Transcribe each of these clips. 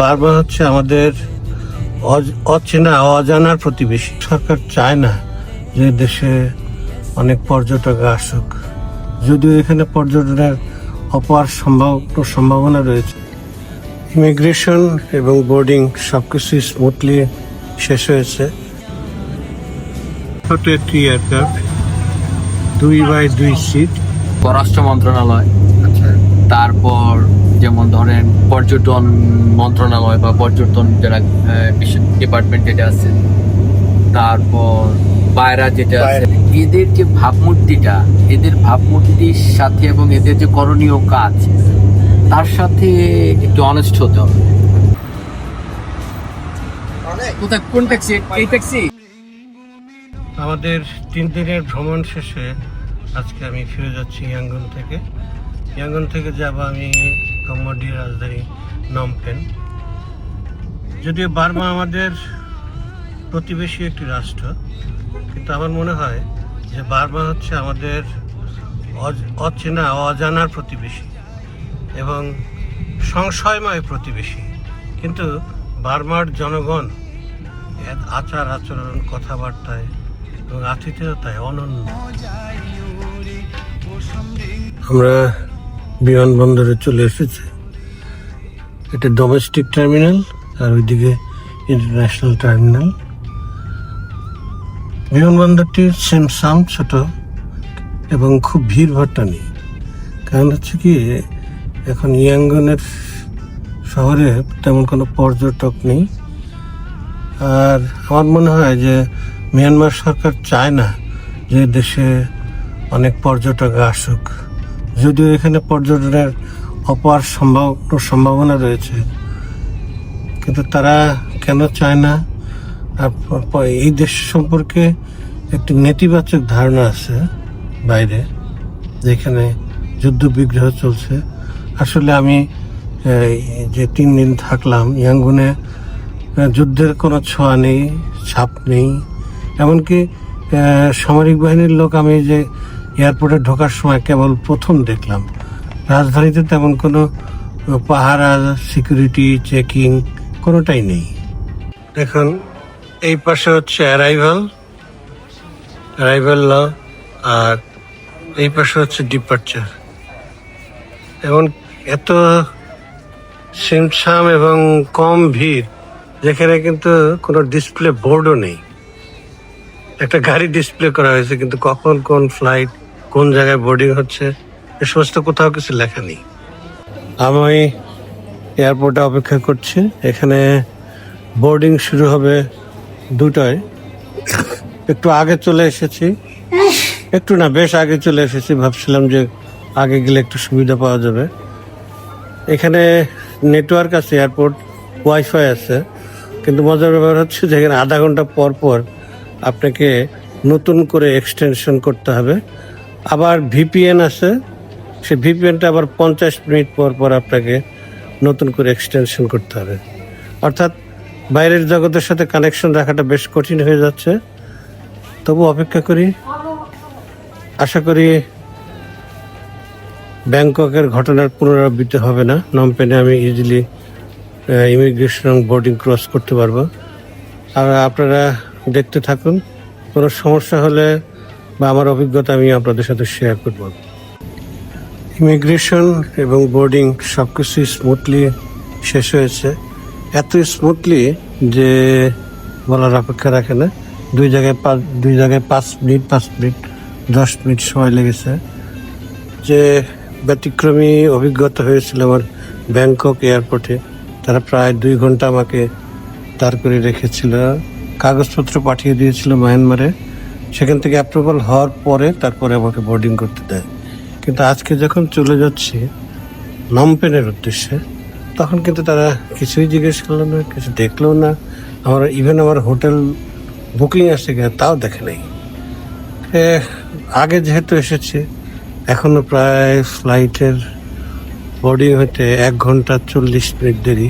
বারবার হচ্ছে আমাদের অচেনা, অজানার প্রতিবেশী। সরকার চায় না যে দেশে অনেক পর্যটক আসুক। যদিও এখানে পর্যটনের অপার সম্ভব, সম্ভাবনা রয়েছে। ইমিগ্রেশন এবং বোর্ডিং সব কিছুই স্মুথলি শেষ হয়েছে। ছোট একটি এয়ারক্রাফট দুই বাই দুই সিট পররাষ্ট্র মন্ত্রণালয়। যেমন ধরেন পর্যটন মন্ত্রণালয় বা পর্যটন যারা ডিপার্টমেন্ট যেটা আছে তারপর পায়রা যেটা আছে এদের যে ভাবমূর্তিটা এদের ভাবমূর্তির সাথে এবং এদের যে করণীয় কাজ তার সাথে একটু অনেস্ট হতে হবে। কোথায়? কোন ট্যাক্সি এই ট্যাক্সি আমাদের তিন দিনের ভ্রমণ শেষে আজকে আমি ফিরে যাচ্ছি ইয়াঙ্গন থেকে। ইয়াঙ্গন থেকে যাব আমি কম্বোডিয়ার রাজধানী নমপেন। যদিও বার্মা আমাদের প্রতিবেশী একটি রাষ্ট্র কিন্তু আমার মনে হয় যে বার্মা হচ্ছে আমাদের অজ- অচেনা অজানার প্রতিবেশী এবং সংশয়ময় প্রতিবেশী। কিন্তু বার্মার জনগণ আচার আচরণ কথাবার্তায় এবং আতিথেয়তায় অনন্য। আমরা বিমানবন্দরে চলে এসেছে। এটা ডোমেস্টিক টার্মিনাল আর ওইদিকে ইন্টারন্যাশনাল টার্মিনাল বিমানবন্দরটি সেমসাম ছোট এবং খুব ভিড় ভাট্টা নেই কারণ হচ্ছে কি, এখন ইয়াঙ্গনের শহরে তেমন কোনো পর্যটক নেই। আর আমার মনে হয় যে মিয়ানমার সরকার চায় না যে দেশে অনেক পর্যটক আসুক। যদিও এখানে পর্যটনের অপার সম্ভব সম্ভাবনা রয়েছে। কিন্তু তারা কেন চায় না? আর এই দেশ সম্পর্কে একটি নেতিবাচক ধারণা আছে বাইরে, যেখানে যুদ্ধ বিগ্রহ চলছে। আসলে আমি যে তিন দিন থাকলাম, ইয়াঙ্গুনে যুদ্ধের কোনো ছোঁয়া নেই, ছাপ নেই। এমনকি সামরিক বাহিনীর লোক আমি যে এয়ারপোর্টে ঢোকার সময় কেবল প্রথম দেখলাম। রাজধানীতে তেমন কোনো পাহারা সিকিউরিটি চেকিং কোনোটাই নেই। দেখুন, এই পাশে হচ্ছে অ্যারাইভাল অ্যারাইভাল ল আর এই পাশে হচ্ছে ডিপার্চার এবং এত সিমসাম এবং কম ভিড়, যেখানে কিন্তু কোনো ডিসপ্লে বোর্ডও নেই। একটা গাড়ি ডিসপ্লে করা হয়েছে, কিন্তু কখন কোন ফ্লাইট কোন জায়গায় বোর্ডিং হচ্ছে, এ সমস্ত কোথাও কিছু লেখা নেই। আমি এয়ারপোর্টে অপেক্ষা করছি। এখানে বোর্ডিং শুরু হবে দুটায়। একটু আগে চলে এসেছি। একটু না, বেশ আগে চলে এসেছি। ভাবছিলাম যে আগে গেলে একটু সুবিধা পাওয়া যাবে। এখানে নেটওয়ার্ক আছে এয়ারপোর্ট ওয়াইফাই আছে। কিন্তু মজার ব্যাপার হচ্ছে যে এখানে আধা ঘণ্টা পর পর আপনাকে নতুন করে এক্সটেনশন করতে হবে। আবার ভিপিএন আছে। সে ভিপিএনটা আবার পঞ্চাশ মিনিট পর পর আপনাকে নতুন করে এক্সটেনশন করতে হবে। অর্থাৎ বাইরের জগতের সাথে কানেকশন রাখাটা বেশ কঠিন হয়ে যাচ্ছে। তবু অপেক্ষা করি। আশা করি ব্যাংককের ঘটনার পুনরাবৃত্তি হবে না। নমপেনে আমি ইজিলি ইমিগ্রেশন বোর্ডিং ক্রস করতে পারব। আর আপনারা দেখতে থাকুন। কোনো সমস্যা হলে বা আমার অভিজ্ঞতা আমি আপনাদের সাথে শেয়ার করব। ইমিগ্রেশন এবং বোর্ডিং সব কিছুই স্মুথলি শেষ হয়েছে। এত স্মুথলি যে বলার অপেক্ষা রাখে না। দুই জায়গায় পাঁচ, দুই জায়গায় পাঁচ মিনিট পাঁচ মিনিট, দশ মিনিট সময় লেগেছে। যে ব্যতিক্রমী অভিজ্ঞতা হয়েছিল আমার ব্যাংকক এয়ারপোর্টে। তারা প্রায় দুই ঘণ্টা আমাকে দাঁড় করে রেখেছিল। কাগজপত্র পাঠিয়ে দিয়েছিল মায়ানমারে। সেখান থেকে অ্যাপ্রুভাল হওয়ার পরে তারপরে আমাকে বোর্ডিং করতে দেয়। কিন্তু আজকে যখন চলে যাচ্ছি নমপেনের উদ্দেশ্যে, তখন কিন্তু তারা কিছুই জিজ্ঞেস করল না, কিছু দেখল না। আমার ইভেন আমার হোটেল বুকিং আসছে কিনা তাও দেখে নেই। আগে যেহেতু এসেছি এখনও প্রায় ফ্লাইটের বোর্ডিং হতে এক ঘণ্টা চল্লিশ মিনিট দেরি।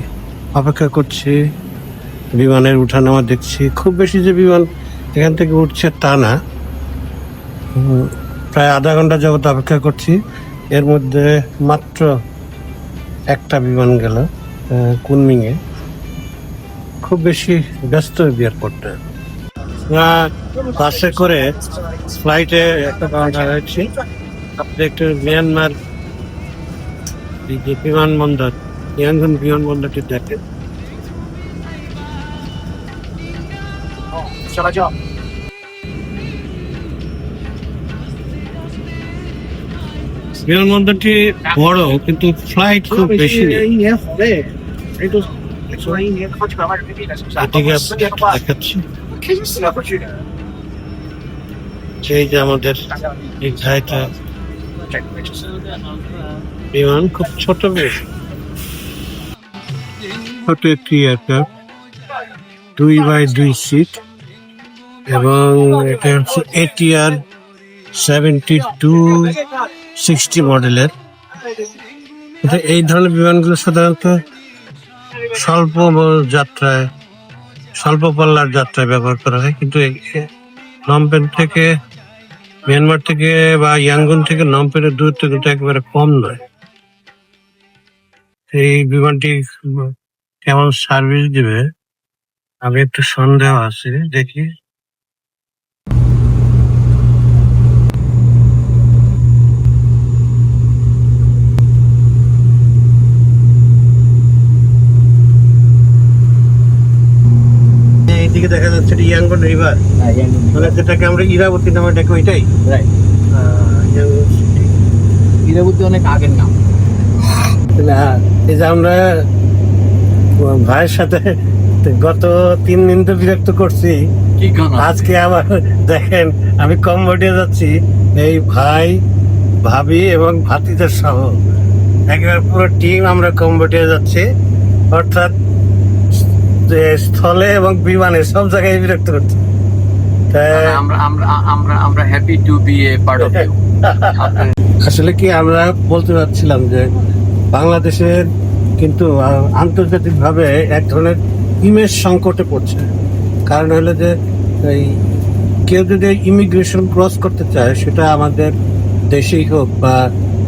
অপেক্ষা করছি, বিমানের উঠানামা দেখছি। খুব বেশি যে বিমান এখান থেকে উঠছে তা না প্রায় আধা ঘণ্টা যাবত অপেক্ষা করছি। এর মধ্যে মাত্র একটা বিমান গেল কুনমিংয়ে। খুব বেশি ব্যস্ত এয়ারপোর্টটা। আমরা বাসে করে ফ্লাইটে একটা রওনা হয়েছি আপনি একটু মিয়ানমার বিমানবন্দর ইয়াঙ্গন বিমানবন্দরটি দেখেন। বিমানবন্দরটি বড় কিন্তু ফ্লাইট খুব বেশি। সেই যে আমাদের নির্ধারিত বিমান খুব ছোট বেশ। ছোট একটি এয়ারক্রাফট দুই বাই দুই সিট এবং এটা হচ্ছে এটিআর সেভেন্টি টু সিক্সটি মডেলের। এই ধরনের বিমানগুলো সাধারণত স্বল্প যাত্রায়, স্বল্প পাল্লার যাত্রায় ব্যবহার করা হয়। কিন্তু নমপেন থেকে মিয়ানমার থেকে বা ইয়াঙ্গুন থেকে নমপেনের দূরত্ব কিন্তু একেবারে কম নয়। এই বিমানটি কেমন সার্ভিস দিবে? আমি একটু সন্দেহ আছে, দেখি। এইদিকে দেখা যাচ্ছে এটা ইয়াঙ্গন রিভার। মানে যেটাকে আমরা ইরাবতী নামে ডাকি ওইটাই? রাইট ইরাবতী অনেক আগের নাম। না এই যে আমরা ভাইয়ের সাথে গত তিন দিন তো বিরক্ত করছি। আজকে আবার দেখেন আমি কম্বোডিয়া যাচ্ছি এই ভাই ভাবি এবং ভাতিদের সহ। একেবারে পুরো টিম আমরা কম্বোডিয়া যাচ্ছি। অর্থাৎ স্থলে এবং বিমানে সব জায়গায় বিরক্ত করছি। আমরা আমরা আমরা আমরা happy to be a part of you আসলে কি আমরা বলতে চাচ্ছিলাম যে বাংলাদেশের কিন্তু আন্তর্জাতিক ভাবে এক ধরনের ইমেজ সংকটে পড়ছে। কারণ হলো যে এই কেউ যদি ইমিগ্রেশন ক্রস করতে চায় সেটা আমাদের দেশেই হোক বা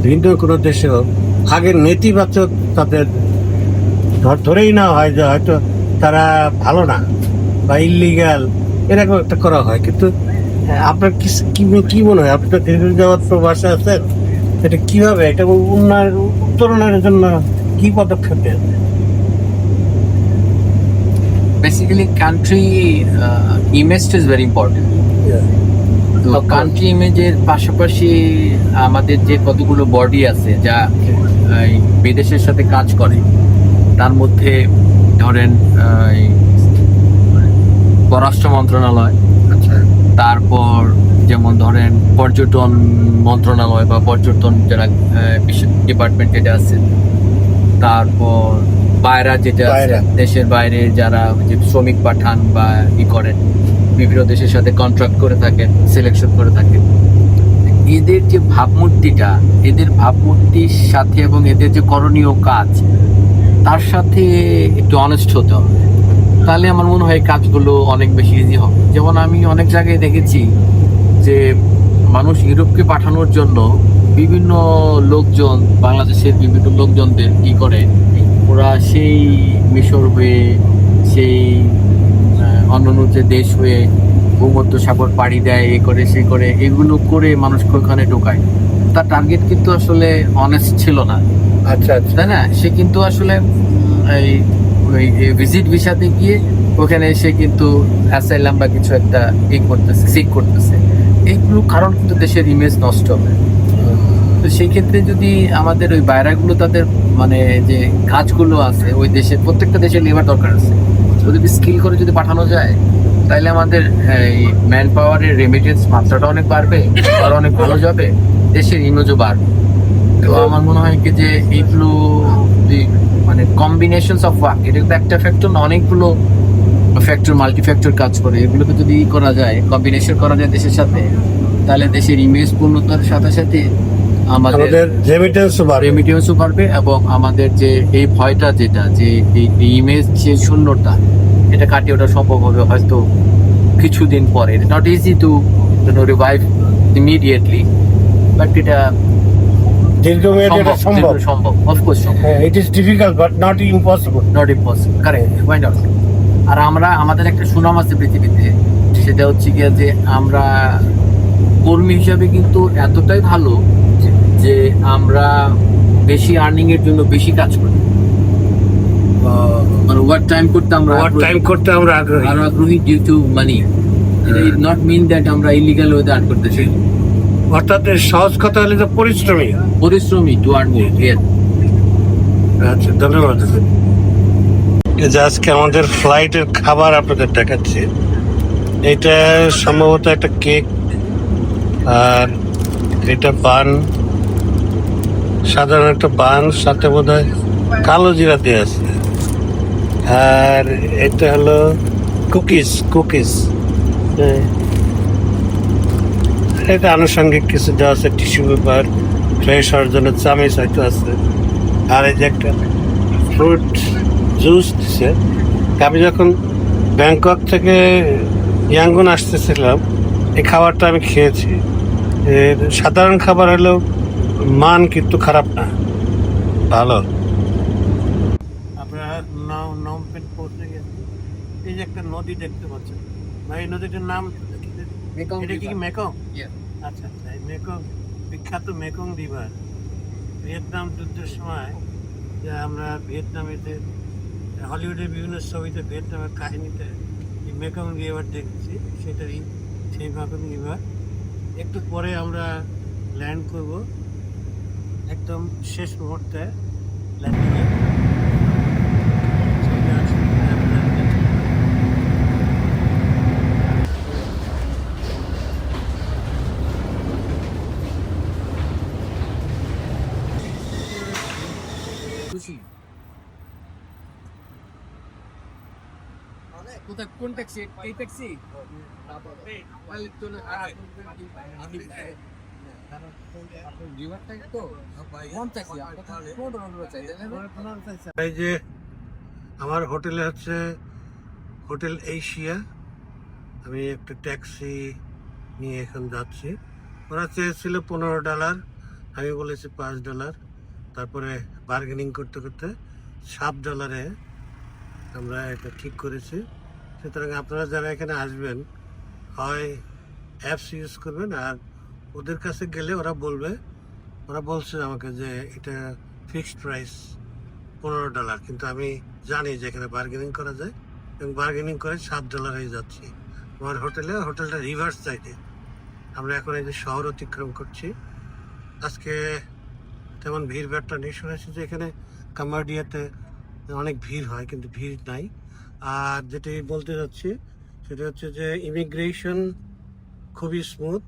ভিন্ন কোনো দেশে হোক আগে নেতিবাচক তাদের ধর- ধরেই না হয় যে হয়তো তারা ভালো না বা ইলিগাল এরকম একটা করা হয়। কিন্তু হ্যাঁ, আপনার কি কি কি মনে হয়? আপনি তো দীর্ঘ যাওয়ার প্রবাসে আছেন এটা কীভাবে? এটা উন্নয়ন উত্তরণের জন্য কি পদক্ষেপ নেন? Basically country image is very important তো কান্ট্রি ইমেজের পাশাপাশি আমাদের যে কতগুলো বডি আছে যা বিদেশের সাথে কাজ করে তার মধ্যে ধরেন পররাষ্ট্র মন্ত্রণালয় আচ্ছা। তারপর যেমন ধরেন পর্যটন মন্ত্রণালয় বা পর্যটন যারা ডিপার্টমেন্ট যেটা আছে তারপর বাইরা যেটা আছে দেশের বাইরে যারা যে শ্রমিক পাঠান বা ই করেন বিভিন্ন দেশের সাথে কন্ট্রাক্ট করে থাকেন সিলেকশন করে থাকেন এদের যে ভাবমূর্তিটা এদের ভাবমূর্তির সাথে এবং এদের যে করণীয় কাজ তার সাথে একটু অনেস্ট হতে হবে। তাহলে আমার মনে হয় কাজগুলো অনেক বেশি ইজি হবে। যেমন আমি অনেক জায়গায় দেখেছি যে মানুষ ইউরোপকে পাঠানোর জন্য বিভিন্ন লোকজন, বাংলাদেশের বিভিন্ন লোকজনদের কি করে? ওরা সেই মিশর হয়ে, সেই অন্যান্য যে দেশ হয়ে ভূমধ্য সাগর পাড়ি দেয়, এ করে সে করে, এগুলো করে মানুষকে ওখানে ঢোকায়। তার টার্গেট কিন্তু আসলে অনেস্ট ছিল না। আচ্ছা আচ্ছা। তাই না, সে কিন্তু আসলে এই, ওই ভিজিট ভিসাতে গিয়ে ওখানে কিন্তু অ্যাসাইলাম বা কিছু একটা ই করতেছে সিক করতেছে। এইগুলো কারণ কিন্তু দেশের ইমেজ নষ্ট হবে। তো সেই ক্ষেত্রে যদি আমাদের ওই বাইরাগুলো তাদের মানে যে কাজগুলো আছে, ওই দেশের, প্রত্যেকটা দেশের লেবার দরকার আছে। যদি স্কিল করে যদি পাঠানো যায় তাহলে আমাদের, এই ম্যান পাওয়ারের রেমিটেন্স মাত্রাটা অনেক বাড়বে, আর অনেক ভালো যাবে, দেশের ইমেজও বাড়বে। তো আমার মনে হয় কি যে এইগুলো মানে কম্বিনেশনস অফ ওয়ার্ক এটা তো একটা ফ্যাক্টর না অনেকগুলো ফ্যাক্টর মাল্টি ফ্যাক্টর কাজ করে। এগুলোকে যদি ই করা যায় কম্বিনেশন করা যায় দেশের সাথে তাহলে দেশের ইমেজ পূর্ণতার সাথে সাথে আমাদের বাড়বে। রেমিটেন্সও বাড়বে এবং আমাদের যে এই ভয়টা যেটা যে এই ইমেজ যে শূন্যতা এটা কাটিয়ে ওঠা সম্ভব হবে হয়তো কিছুদিন পরে। Not easy to revive immediately but এটা দীর্ঘমেয়াদী এটা সম্ভব সম্ভব। অফকোর্স হ্যাঁ it is difficult but not impossible not impossible correct why not আর আমরা আমাদের একটা সুনাম আছে পৃথিবীতে সেটা হচ্ছে গিয়ে যে আমরা কর্মী হিসাবে কিন্তু এতটাই ভালো যে- আমরা বেশি আর্নিং এর জন্য বেশি কাজ করি। মানে ওভার টাইম করতে আমরা ওভার টাইম করতে আমরা আগ্রহী। আরও আগ্রহী due to money it not mean that আমরা ইলিগাল ওয়েতে আর্ন করতেছি অর্থাৎ সহজ কথা হলে যে পরিশ্রমী। পরিশ্রমী টু আর্ন মোর আচ্ছা ধন্যবাদ। যে আজকে আমাদের ফ্লাইটের খাবার আপনাদের দেখাচ্ছি। এটা সম্ভবত একটা কেক আর এটা বান সাধারণ একটা বান সাথে বোধ হয় কালো জিরা দিয়ে আছে। আর এটা হলো কুকিজ কুকিজ। এটা আনুষঙ্গিক কিছু দেওয়া আছে, টিস্যু পেপার, ফ্রেশ হওয়ার জন্য চামিচ হয়তো আছে। আর এই যে একটা ফ্রুট জুস দিছে। আমি যখন ব্যাংকক থেকে ইয়াঙ্গুন আসতেছিলাম, এই খাবারটা আমি খেয়েছি। সাধারণ খাবার হলেও মান কিন্তু খারাপ না। ভালো। আপনারা এই যে একটা নদী দেখতে পাচ্ছেন। এই নদীটার নাম এটা কি মেকং? আচ্ছা আচ্ছা মেকং বিখ্যাত মেকং রিভার ভিয়েতনাম যুদ্ধের সময় যে আমরা ভিয়েতনামেতে হলিউডের বিভিন্ন ছবিতে ভিয়েতনামের কাহিনীতে এই মেকং রিভার দেখেছি সেটারই সেই মেকং রিভার একটু পরে আমরা ল্যান্ড করব। একদম শেষ মুহূর্তে ল্যান্ডিংয়ে ছবি আছে, আমরা landing। খুশি কোথায় কোন ট্যাক্সি এই ট্যাক্সি এই যে আমার হোটেলে হচ্ছে হোটেল এশিয়া। আমি একটা ট্যাক্সি নিয়ে এখন যাচ্ছি। ওরা চেয়েছিল পনেরো ডলার আমি বলেছি পাঁচ ডলার। তারপরে বার্গেনিং করতে করতে সাত ডলারে আমরা এটা ঠিক করেছি। সুতরাং আপনারা যারা এখানে আসবেন, হয় অ্যাপস ইউজ করবেন আর ওদের কাছে গেলে ওরা বলবে, ওরা বলছে আমাকে যে এটা ফিক্সড প্রাইস পনেরো ডলার কিন্তু আমি জানি যে এখানে বার্গেনিং করা যায় এবং বার্গেনিং করে সাত ডলার হয়ে যাচ্ছি। আমার হোটেলে, হোটেলটা রিভার্স সাইডে আমরা এখন এই যে শহর অতিক্রম করছি। আজকে তেমন ভিড় ভাড়টা নেই। শুনেছি যে এখানে কামারডিয়াতে অনেক ভিড় হয়, কিন্তু ভিড় নাই। আর যেটি বলতে যাচ্ছি, সেটা হচ্ছে যে ইমিগ্রেশন খুবই স্মুথ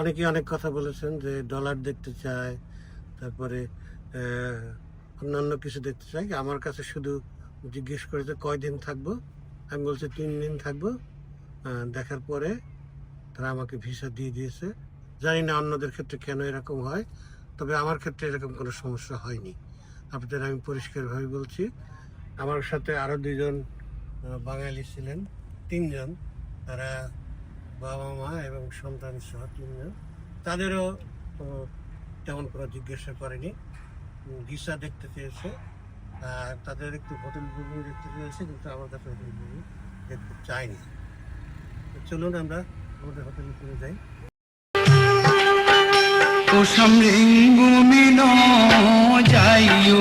অনেকেই অনেক কথা বলেছেন যে ডলার দেখতে চায়, তারপরে অন্যান্য কিছু দেখতে চাই আমার কাছে শুধু জিজ্ঞেস করেছে কয়দিন থাকব? আমি বলছি তিন দিন থাকব। দেখার পরে তারা আমাকে ভিসা দিয়ে দিয়েছে। জানি না অন্যদের ক্ষেত্রে কেন এরকম হয়, তবে আমার ক্ষেত্রে এরকম কোনো সমস্যা হয়নি। আপনাদের আমি পরিষ্কারভাবে বলছি। আমার সাথে আরও দুজন বাঙালি ছিলেন, তিনজন। তারা বাবা মা এবং সন্তান সহ তিনজন। তাদেরও তেমন কোনো জিজ্ঞাসা করেনি। ভিসা দেখতে চেয়েছে। আর তাদের একটু হোটেল বুকিং দেখতে চেয়েছে, কিন্তু আমার কাছে হোটেল বুকিং দেখতে চায়নি। তো চলুন আমরা আমাদের হোটেলে চলে যাই। ও সমৃঙ্গুমিনো যাইও।